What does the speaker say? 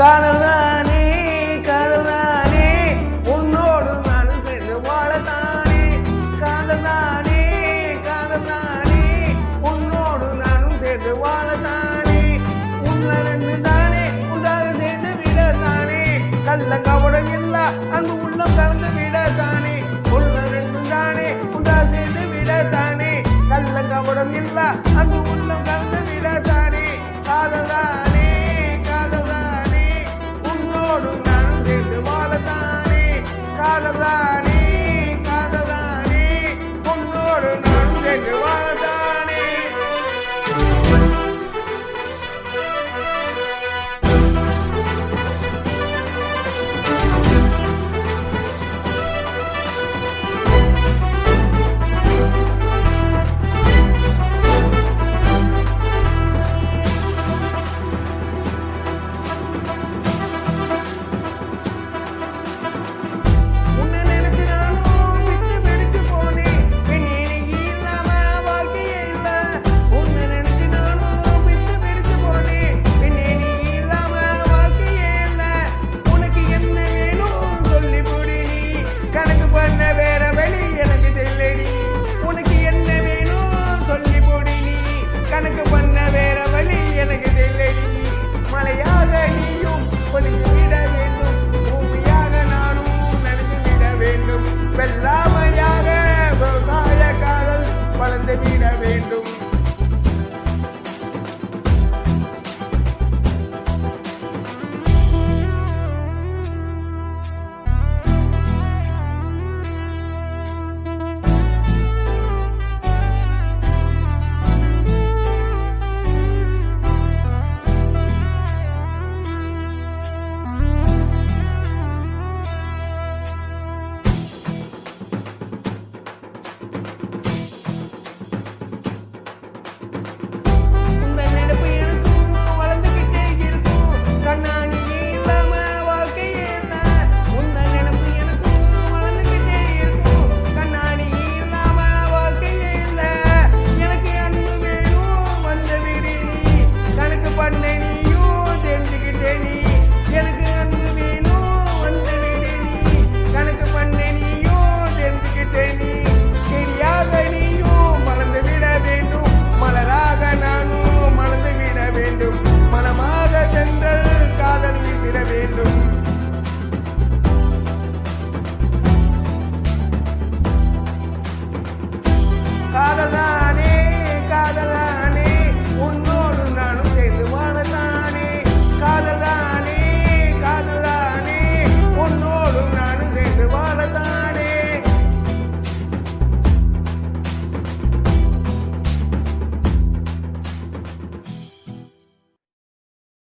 காதல் தானே காதல் தானே உன்னோடு நான் சேர்ந்து வாழ தானே காதல் தானே காதல் தானே உன்னோடு நானும் சேர்ந்து வாழ தானே உன்ன ரெண்டு இல்ல அன்பு உள்ளம் கலந்து விட தானே Alright.